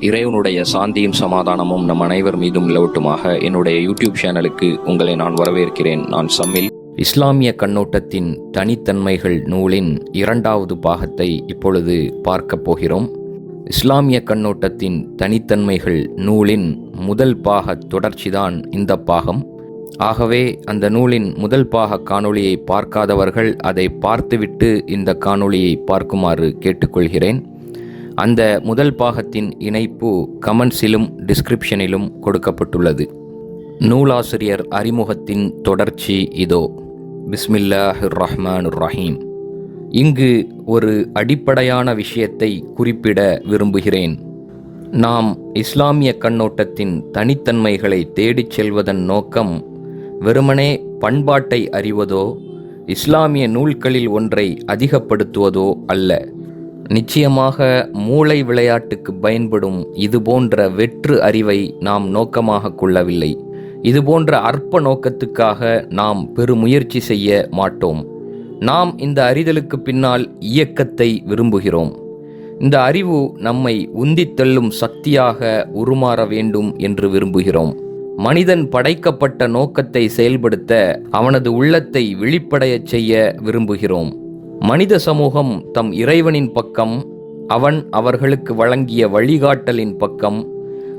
இறைவனுடைய சாந்தியும் சமாதானமும் நம் அனைவர் மீதும் நிலவட்டுமாக என்னுடைய யூடியூப் சேனலுக்கு உங்களை நான் வரவேற்கிறேன். நான் சம்மில். இஸ்லாமிய கண்ணோட்டத்தின் தனித்தன்மைகள் நூலின் இரண்டாவது பாகத்தை இப்பொழுது பார்க்கப் போகிறோம். இஸ்லாமிய கண்ணோட்டத்தின் தனித்தன்மைகள் நூலின் முதல் பாக தொடர்ச்சிதான் இந்த பாகம். ஆகவே அந்த நூலின் முதல் பாக காணொளியை பார்க்காதவர்கள் அதை பார்த்துவிட்டு இந்த காணொளியை பார்க்குமாறு கேட்டுக்கொள்கிறேன். அந்த முதல் பாகத்தின் இணைப்பு கமெண்ட்ஸிலும் டிஸ்கிரிப்ஷனிலும் கொடுக்கப்பட்டுள்ளது. நூலாசிரியர் அறிமுகத்தின் தொடர்ச்சி இதோ. பிஸ்மில்லாஹ் ரஹ்மான் ரஹீம் இங்கு ஒரு அடிப்படையான விஷயத்தை குறிப்பிட விரும்புகிறேன். நாம் இஸ்லாமிய கண்ணோட்டத்தின் தனித்தன்மைகளை தேடிச் செல்வதன் நோக்கம் வெறுமனே பண்பாட்டை அறிவதோ இஸ்லாமிய நூல்களில் ஒன்றை அதிகப்படுத்துவதோ அல்ல. நிச்சயமாக மூளை விளையாட்டுக்கு பயன்படும் இதுபோன்ற வெற்று அறிவை நாம் நோக்கமாக கொள்ளவில்லை. இதுபோன்ற அற்ப நோக்கத்துக்காக நாம் பெருமுயற்சி செய்ய மாட்டோம். நாம் இந்த அறிதலுக்கு பின்னால் இயக்கத்தை விரும்புகிறோம். இந்த அறிவு நம்மை உந்தித் தள்ளும் சக்தியாக உருமாற வேண்டும் என்று விரும்புகிறோம். மனிதன் படைக்கப்பட்ட நோக்கத்தை செயல்படுத்த அவனது உள்ளத்தை விழிப்படையச் செய்ய விரும்புகிறோம். மனித சமூகம் தம் இறைவனின் பக்கம் அவன் அவர்களுக்கு வழங்கிய வழிகாட்டலின் பக்கம்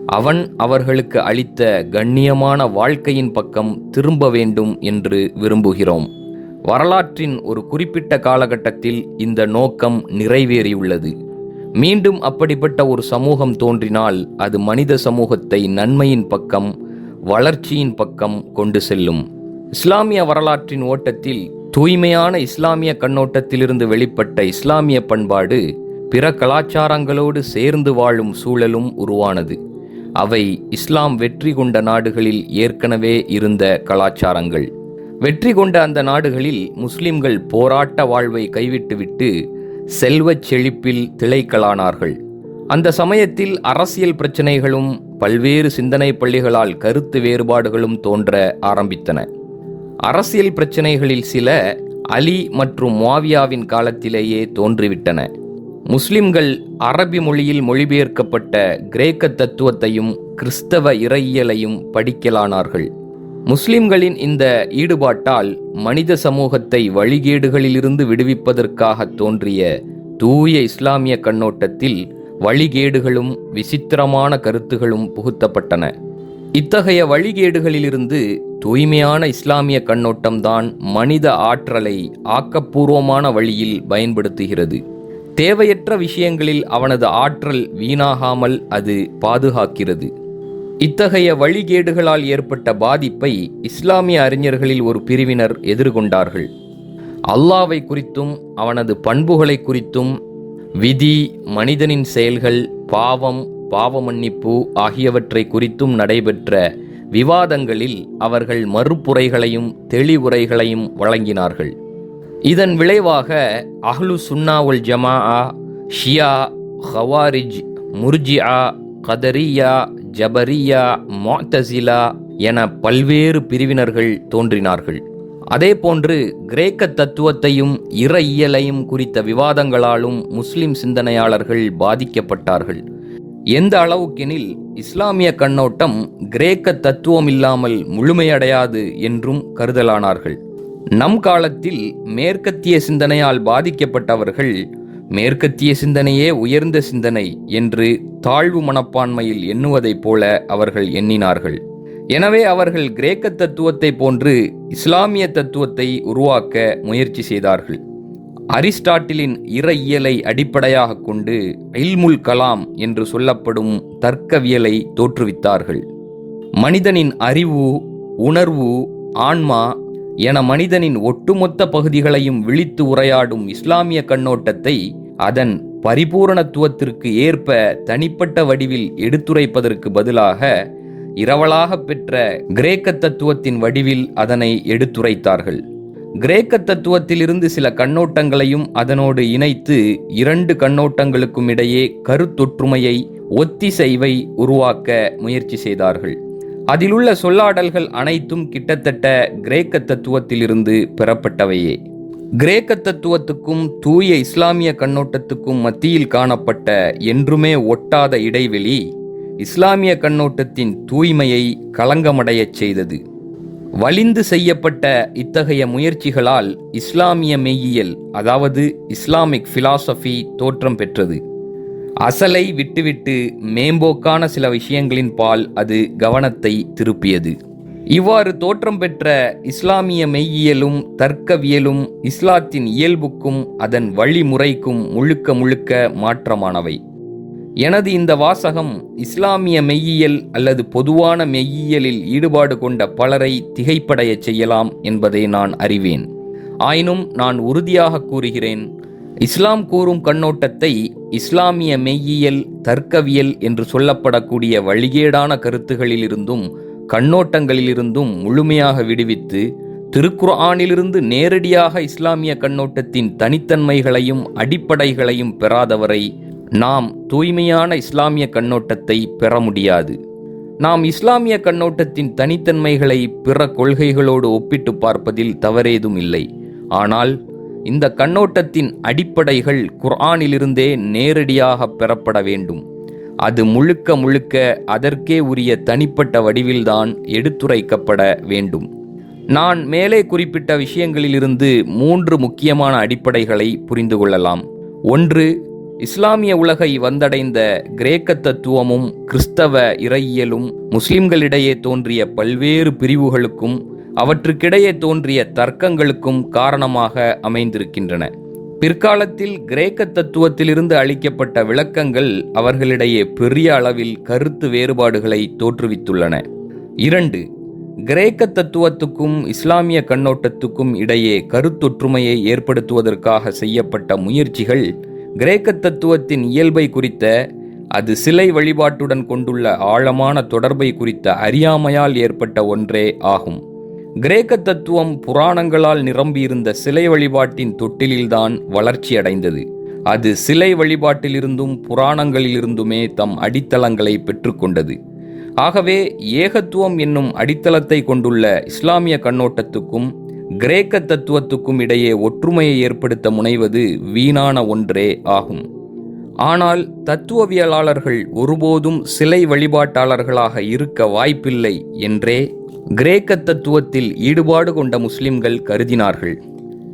அவன் அவர்களுக்கு அளித்த கண்ணியமான வாழ்க்கையின் பக்கம் திரும்ப வேண்டும் என்று விரும்புகிறோம். வரலாற்றின் ஒரு குறிப்பிட்ட காலகட்டத்தில் இந்த நோக்கம் நிறைவேறியுள்ளது. மீண்டும் அப்படிப்பட்ட ஒரு சமூகம் தோன்றினால் அது மனித சமூகத்தை நன்மையின் பக்கம் வளர்ச்சியின் பக்கம் கொண்டு செல்லும். இஸ்லாமிய வரலாற்றின் ஓட்டத்தில் தூய்மையான இஸ்லாமிய கண்ணோட்டத்திலிருந்து வெளிப்பட்ட இஸ்லாமிய பண்பாடு பிற கலாச்சாரங்களோடு சேர்ந்து வாழும் சூழலும் உருவானது. அவை இஸ்லாம் வெற்றி கொண்ட நாடுகளில் ஏற்கனவே இருந்த கலாச்சாரங்கள். வெற்றி கொண்ட அந்த நாடுகளில் முஸ்லிம்கள் போராட்ட வாழ்வை கைவிட்டுவிட்டு செல்வச் செழிப்பில் திளைக்கலானார்கள். அந்த சமயத்தில் அரசியல் பிரச்சனைகளும் பல்வேறு சிந்தனை பள்ளிகளால் கருத்து வேறுபாடுகளும் தோன்ற ஆரம்பித்தன. அரசியல் பிரச்சனைகளில் சில அலி மற்றும் மாவியாவின் காலத்திலேயே தோன்றிவிட்டன. முஸ்லிம்கள் அரபி மொழியில் மொழிபெயர்க்கப்பட்ட கிரேக்க தத்துவத்தையும் கிறிஸ்தவ இறையியலையும் படிக்கலானார்கள். முஸ்லிம்களின் இந்த ஈடுபாட்டால் மனித சமூகத்தை வழிகேடுகளிலிருந்து விடுவிப்பதற்காக தோன்றிய தூய இஸ்லாமிய கண்ணோட்டத்தில் வழிகேடுகளும் விசித்திரமான கருத்துகளும் புகுத்தப்பட்டன. இத்தகைய வழிகேடுகளிலிருந்து தூய்மையான இஸ்லாமிய கண்ணோட்டம்தான் மனித ஆற்றலை ஆக்கப்பூர்வமான வழியில் பயன்படுத்துகிறது. தேவையற்ற விஷயங்களில் அவனது ஆற்றல் வீணாகாமல் அது பாதுகாக்கிறது. இத்தகைய வழிகேடுகளால் ஏற்பட்ட பாதிப்பை இஸ்லாமிய அறிஞர்களில் ஒரு பிரிவினர் எதிர்கொண்டார்கள். அல்லாவை குறித்தும் அவனது பண்புகளை குறித்தும் விதி மனிதனின் செயல்கள் பாவம் பாவ மன்னிப்பு ஆகியவற்றை குறித்தும் நடைபெற்ற விவாதங்களில் அவர்கள் மறுப்புரைகளையும் தெளிவுரைகளையும் வழங்கினார்கள். இதன் விளைவாக அஹ்லு சுன்னாவுல் ஜமா ஷியா ஹவாரிஜ் முர்ஜியா கதரியா ஜபரியா மொத்தசிலா என பல்வேறு பிரிவினர்கள் தோன்றினார்கள். அதேபோன்று கிரேக்க தத்துவத்தையும் இறையியலையும் குறித்த விவாதங்களாலும் முஸ்லிம் சிந்தனையாளர்கள் பாதிக்கப்பட்டார்கள். எந்த அளவுக்கெனில் இஸ்லாமிய கண்ணோட்டம் கிரேக்க தத்துவம் இல்லாமல் முழுமையடையாது என்றும் கருதலானார்கள். நம் காலத்தில் மேற்கத்திய சிந்தனையால் பாதிக்கப்பட்டவர்கள் மேற்கத்திய சிந்தனையே உயர்ந்த சிந்தனை என்று தாழ்வு மனப்பான்மையில் எண்ணுவதைப் போல அவர்கள் எண்ணினார்கள். எனவே அவர்கள் கிரேக்க தத்துவத்தை போன்று இஸ்லாமிய தத்துவத்தை உருவாக்க முயற்சி செய்தார்கள். அரிஸ்டாட்டிலின் இறையியலை அடிப்படையாக கொண்டு இல்முல் கலாம் என்று சொல்லப்படும் தர்க்கவியலை தோற்றுவித்தார்கள். மனிதனின் அறிவு உணர்வு ஆன்மா என மனிதனின் ஒட்டுமொத்த பகுதிகளையும் விழித்து உரையாடும் இஸ்லாமிய கண்ணோட்டத்தை அதன் பரிபூரணத்துவத்திற்கு ஏற்ப தனிப்பட்ட வடிவில் எடுத்துரைப்பதற்கு பதிலாக இரவலாக பெற்ற கிரேக்க தத்துவத்தின் வடிவில் அதனை எடுத்துரைத்தார்கள். கிரேக்க தத்துவத்திலிருந்து சில கண்ணோட்டங்களையும் அதனோடு இணைத்து இரண்டு கண்ணோட்டங்களுக்கும் இடையே கருத்தொற்றுமையை ஒத்திசைவை உருவாக்க முயற்சி செய்தார்கள். அதிலுள்ள சொல்லாடல்கள் அனைத்தும் கிட்டத்தட்ட கிரேக்க தத்துவத்திலிருந்து பெறப்பட்டவையே. கிரேக்க தத்துவத்துக்கும் தூய இஸ்லாமிய கண்ணோட்டத்துக்கும் மத்தியில் காணப்பட்ட என்றுமே ஒட்டாத இடைவெளி இஸ்லாமிய கண்ணோட்டத்தின் தூய்மையை களங்கமடையச் செய்தது. வலிந்து செய்யப்பட்ட இத்தகைய முயற்சிகளால் இஸ்லாமிய மெய்யியல் அதாவது இஸ்லாமிக் பிலாசபி தோற்றம் பெற்றது. அசலை விட்டுவிட்டு மேம்போக்கான சில விஷயங்களின் பால் அது கவனத்தை திருப்பியது. இவ்வாறு தோற்றம் பெற்ற இஸ்லாமிய மெய்யியலும் தர்க்கவியலும் இஸ்லாத்தின் இயல்புக்கும் அதன் வழிமுறைக்கும் முழுக்க முழுக்க மாற்றமானவை. எனது இந்த வாசகம் இஸ்லாமிய மெய்யியல் அல்லது பொதுவான மெய்யியலில் ஈடுபாடு கொண்ட பலரை திகைப்படையச் செய்யலாம் என்பதை நான் அறிவேன். ஆயினும் நான் உறுதியாக கூறுகிறேன் இஸ்லாம் கூறும் கண்ணோட்டத்தை இஸ்லாமிய மெய்யியல் தர்க்கவியல் என்று சொல்லப்படக்கூடிய வழிகேடான கருத்துகளிலிருந்தும் கண்ணோட்டங்களிலிருந்தும் முழுமையாக விடுவித்து திருக்குர்ஆனிலிருந்து நேரடியாக இஸ்லாமிய கண்ணோட்டத்தின் தனித்தன்மைகளையும் அடிப்படைகளையும் பெறாதவரை நாம் தூய்மையான இஸ்லாமிய கண்ணோட்டத்தை பெற முடியாது. நாம் இஸ்லாமிய கண்ணோட்டத்தின் தனித்தன்மைகளை பிற கொள்கைகளோடு ஒப்பிட்டு பார்ப்பதில் தவறேதும் இல்லை. ஆனால் இந்த கண்ணோட்டத்தின் அடிப்படைகள் குர்ஆனிலிருந்தே நேரடியாக பெறப்பட வேண்டும். அது முழுக்க முழுக்க அதற்கே உரிய தனிப்பட்ட வடிவில்தான் எடுத்துரைக்கப்பட வேண்டும். நான் மேலே குறிப்பிட்ட விஷயங்களிலிருந்து மூன்று முக்கியமான அடிப்படைகளை புரிந்து கொள்ளலாம். ஒன்று இஸ்லாமிய உலகை வந்தடைந்த கிரேக்க தத்துவமும் கிறிஸ்தவ இறையியலும் முஸ்லிம்களிடையே தோன்றிய பல்வேறு பிரிவுகளுக்கும் அவற்றுக்கிடையே தோன்றிய தர்க்கங்களுக்கும் காரணமாக அமைந்திருக்கின்றன. பிற்காலத்தில் கிரேக்க தத்துவத்திலிருந்து அளிக்கப்பட்ட விளக்கங்கள் அவர்களிடையே பெரிய அளவில் கருத்து வேறுபாடுகளை தோற்றுவித்துள்ளன. இரண்டு கிரேக்க தத்துவத்துக்கும் இஸ்லாமிய கண்ணோட்டத்துக்கும் இடையே கருத்தொற்றுமையை ஏற்படுத்துவதற்காக செய்யப்பட்ட முயற்சிகள் கிரேக்க தத்துவத்தின் இயல்பை குறித்த அது சிலை வழிபாட்டுடன் கொண்டுள்ள ஆழமான தொடர்பை குறித்த அறியாமையால் ஏற்பட்ட ஒன்றே ஆகும். கிரேக்க தத்துவம் புராணங்களால் நிரம்பியிருந்த சிலை வழிபாட்டின் தொட்டிலில்தான் வளர்ச்சியடைந்தது. அது சிலை வழிபாட்டிலிருந்தும் புராணங்களிலிருந்துமே தம் அடித்தளங்களை பெற்றுக்கொண்டது. ஆகவே ஏகத்துவம் என்னும் அடித்தளத்தை கொண்டுள்ள இஸ்லாமிய கண்ணோட்டத்துக்கும் கிரேக்க தத்துவத்துக்கும் இடையே ஒற்றுமையை ஏற்படுத்த முனைவது வீணான ஒன்றே ஆகும். ஆனால் தத்துவவியலாளர்கள் ஒருபோதும் சிலை வழிபாட்டாளர்களாக இருக்க வாய்ப்பில்லை என்றே கிரேக்க தத்துவத்தில் ஈடுபாடு கொண்ட முஸ்லிம்கள் கருதினார்கள்.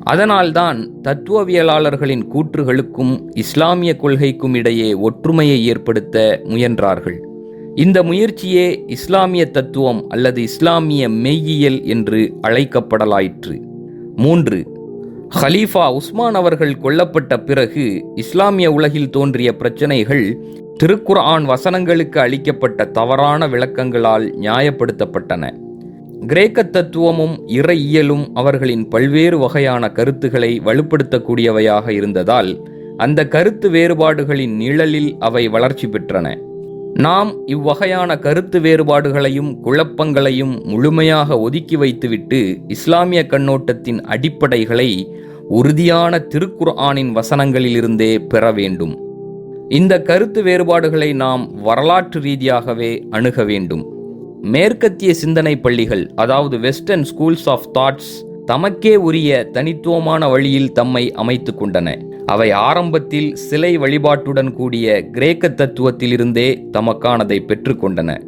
அதனால்தான் தத்துவவியலாளர்களின் கூற்றுகளுக்கும் இஸ்லாமிய கொள்கைக்கும் இடையே ஒற்றுமையை ஏற்படுத்த முயன்றார்கள். இந்த முயற்சியே இஸ்லாமிய தத்துவம் அல்லது இஸ்லாமிய மெய்யியல் என்று அழைக்கப்படலாயிற்று. மூன்று ஹலீஃபா உஸ்மான் அவர்கள் கொல்லப்பட்ட பிறகு இஸ்லாமிய உலகில் தோன்றிய பிரச்சனைகள் திருக்குர்ஆன் வசனங்களுக்கு அளிக்கப்பட்ட தவறான விளக்கங்களால் நியாயப்படுத்தப்பட்டன. கிரேக்க தத்துவமும் இறையியலும் அவர்களின் பல்வேறு வகையான கருத்துக்களை வலுப்படுத்தக்கூடியவையாக இருந்ததால் அந்த கருத்து வேறுபாடுகளின் நிழலில் அவை வளர்ச்சி பெற்றன. நாம் இவ்வகையான கருத்து வேறுபாடுகளையும் குழப்பங்களையும் முழுமையாக ஒதுக்கி வைத்துவிட்டு இஸ்லாமிய கண்ணோட்டத்தின் அடிப்படைகளை உறுதியான திருக்குர்ஆனின் வசனங்களிலிருந்தே பெற வேண்டும். இந்த கருத்து வேறுபாடுகளை நாம் வரலாற்று ரீதியாகவே அணுக வேண்டும். மேற்கத்திய சிந்தனை பள்ளிகள் அதாவது வெஸ்டர்ன் ஸ்கூல்ஸ் ஆஃப் தாட்ஸ் தமக்கே உரிய தனித்துவமான வழியில் தம்மை அமைத்து கொண்டன. அவை ஆரம்பத்தில் சிலை வழிபாட்டுடன் கூடிய கிரேக்க தத்துவத்திலிருந்தே தமக்கானதை பெற்றுக்கொண்டன.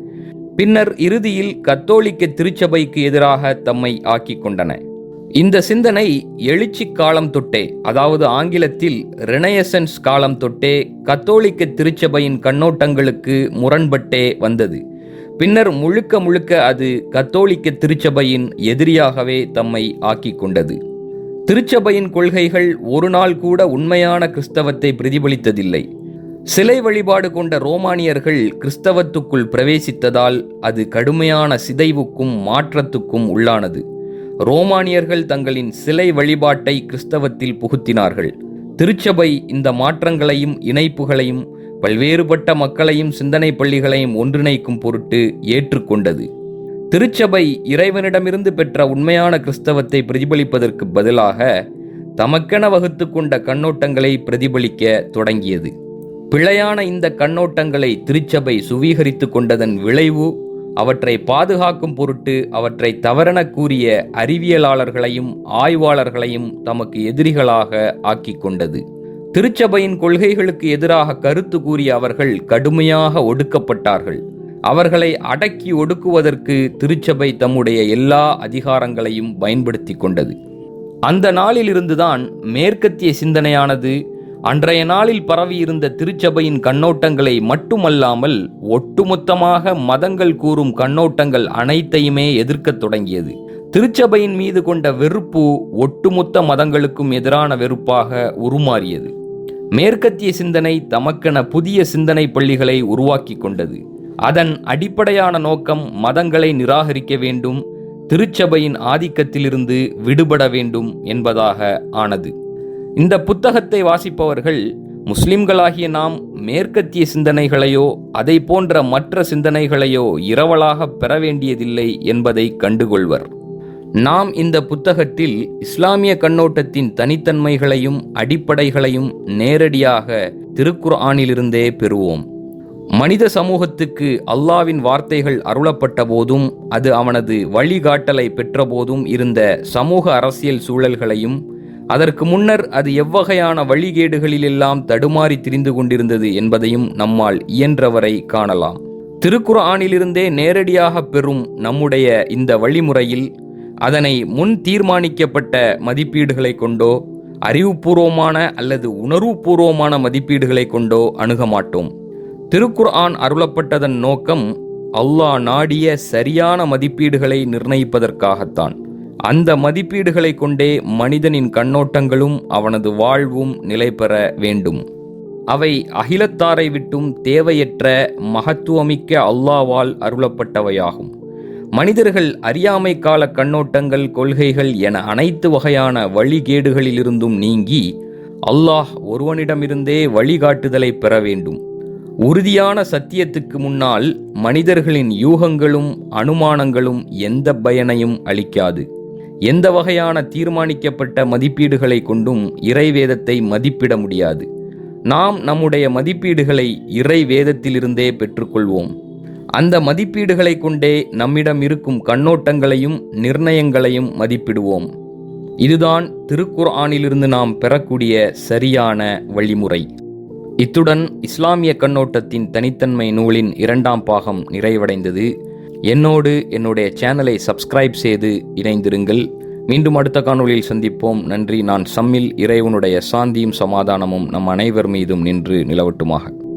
பின்னர் இறுதியில் கத்தோலிக்க திருச்சபைக்கு எதிராக தம்மை ஆக்கிக் கொண்டன. இந்த சிந்தனை எழுச்சி காலம் தொட்டே அதாவது ஆங்கிலத்தில் ரினயசன்ஸ் காலம் தொட்டே கத்தோலிக்க திருச்சபையின் கண்ணோட்டங்களுக்கு முரண்பட்டே வந்தது. பின்னர் முழுக்க முழுக்க அது கத்தோலிக்க திருச்சபையின் எதிரியாகவே தம்மை ஆக்கிக் கொண்டது. திருச்சபையின் கொள்கைகள் ஒரு நாள் கூட உண்மையான கிறிஸ்தவத்தை பிரதிபலித்ததில்லை. சிலை வழிபாடு கொண்ட ரோமானியர்கள் கிறிஸ்தவத்துக்குள் பிரவேசித்ததால் அது கடுமையான சிதைவுக்கும் மாற்றத்துக்கும் உள்ளானது. ரோமானியர்கள் தங்களின் சிலை வழிபாட்டை கிறிஸ்தவத்தில் புகுத்தினார்கள். திருச்சபை இந்த மாற்றங்களையும் இணைப்புகளையும் பல்வேறுபட்ட மக்களையும் சிந்தனை பள்ளிகளையும் ஒன்றிணைக்கும் பொருட்டு ஏற்றுக்கொண்டது. திருச்சபை இறைவனிடமிருந்து பெற்ற உண்மையான கிறிஸ்தவத்தை பிரதிபலிப்பதற்கு பதிலாக தமக்கென வகுத்து கொண்ட கண்ணோட்டங்களை பிரதிபலிக்க தொடங்கியது. பிழையான இந்த கண்ணோட்டங்களை திருச்சபை சுவீகரித்து கொண்டதன் விளைவு அவற்றை பாதுகாக்கும் பொருட்டு அவற்றை தவறென கூறிய அறிவியலாளர்களையும் ஆய்வாளர்களையும் தமக்கு எதிரிகளாக ஆக்கி கொண்டது. திருச்சபையின் கொள்கைகளுக்கு எதிராக கருத்து கூறிய அவர்கள் கடுமையாக ஒடுக்கப்பட்டார்கள். அவர்களை அடக்கி ஒடுக்குவதற்கு திருச்சபை தம்முடைய எல்லா அதிகாரங்களையும் பயன்படுத்தி கொண்டது. அந்த நாளிலிருந்துதான் மேற்கத்திய சிந்தனையானது அன்றைய நாளில் பரவியிருந்த திருச்சபையின் கண்ணோட்டங்களை மட்டுமல்லாமல் ஒட்டுமொத்தமாக மதங்கள் கூறும் கண்ணோட்டங்கள் அனைத்தையுமே எதிர்க்கத் தொடங்கியது. திருச்சபையின் மீது கொண்ட வெறுப்பு ஒட்டுமொத்த மதங்களுக்கும் எதிரான வெறுப்பாக உருமாறியது. மேற்கத்திய சிந்தனை தமக்கென புதிய சிந்தனை பள்ளிகளை உருவாக்கி கொண்டது. அதன் அடிப்படையான நோக்கம் மதங்களை நிராகரிக்க வேண்டும் திருச்சபையின் ஆதிக்கத்திலிருந்து விடுபட வேண்டும் என்பதாக ஆனது. இந்த புத்தகத்தை வாசிப்பவர்கள் முஸ்லிம்களாகிய நாம் மேற்கத்திய சிந்தனைகளையோ அதை போன்ற மற்ற சிந்தனைகளையோ இரவலாக பெற வேண்டியதில்லை என்பதை கண்டுகொள்வர். நாம் இந்த புத்தகத்தில் இஸ்லாமிய கண்ணோட்டத்தின் தனித்தன்மைகளையும் அடிப்படைகளையும் நேரடியாக திருக்குர்ஆனிலிருந்தே பெறுவோம். மனித சமூகத்துக்கு அல்லாவின் வார்த்தைகள் அருளப்பட்ட போதும் அது அவனது வழிகாட்டலை பெற்றபோதும் இருந்த சமூக அரசியல் சூழல்களையும் அதற்கு முன்னர் அது எவ்வகையான வழிகேடுகளிலெல்லாம் தடுமாறி திரிந்து கொண்டிருந்தது என்பதையும் நம்மால் இயன்றவரை காணலாம். திருக்குர்ஆனிலிருந்தே நேரடியாக பெறும் நம்முடைய இந்த வழிமுறையில் அதனை முன் தீர்மானிக்கப்பட்ட மதிப்பீடுகளை கொண்டோ அறிவுபூர்வமான அல்லது உணர்வுபூர்வமான மதிப்பீடுகளை கொண்டோ அணுக மாட்டோம். திருக்குர்ஆன் அருளப்பட்டதன் நோக்கம் அல்லாஹ் நாடிய சரியான மதிப்பீடுகளை நிர்ணயிப்பதற்காகத்தான். அந்த மதிப்பீடுகளை கொண்டே மனிதனின் கண்ணோட்டங்களும் அவனது வாழ்வும் நிலை பெற வேண்டும். அவை அகிலத்தாரை விட்டும் தேவையற்ற மகத்துவமிக்க அல்லாவால் அருளப்பட்டவையாகும். மனிதர்கள் அறியாமை கால கண்ணோட்டங்கள் கொள்கைகள் என அனைத்து வகையான வழிகேடுகளிலிருந்தும் நீங்கி அல்லாஹ் ஒருவனிடமிருந்தே வழிகாட்டுதலை பெற வேண்டும். உறுதியான சத்தியத்துக்கு முன்னால் மனிதர்களின் யூகங்களும் அனுமானங்களும் எந்த பயனையும் அளிக்காது. எந்த வகையான தீர்மானிக்கப்பட்ட மதிப்பீடுகளை கொண்டும் இறைவேதத்தை மதிப்பிட முடியாது. நாம் நம்முடைய மதிப்பீடுகளை இறை வேதத்திலிருந்தே பெற்றுக்கொள்வோம். அந்த மதிப்பீடுகளை கொண்டே நம்மிடம் இருக்கும் கண்ணோட்டங்களையும் நிர்ணயங்களையும் மதிப்பிடுவோம். இதுதான் திருக்குர்ஆனிலிருந்து நாம் பெறக்கூடிய சரியான வழிமுறை. இத்துடன் இஸ்லாமிய கண்ணோட்டத்தின் தனித்தன்மை நூலின் இரண்டாம் பாகம் நிறைவடைந்தது. என்னோடு என்னுடைய சேனலை சப்ஸ்கிரைப் செய்து இணைந்திருங்கள். மீண்டும் அடுத்த காணொளியில் சந்திப்போம். நன்றி. நான் சம்மில் இறைவனுடைய சாந்தியும் சமாதானமும் நம் அனைவர் மீதும் நின்று நிலவட்டுமாக.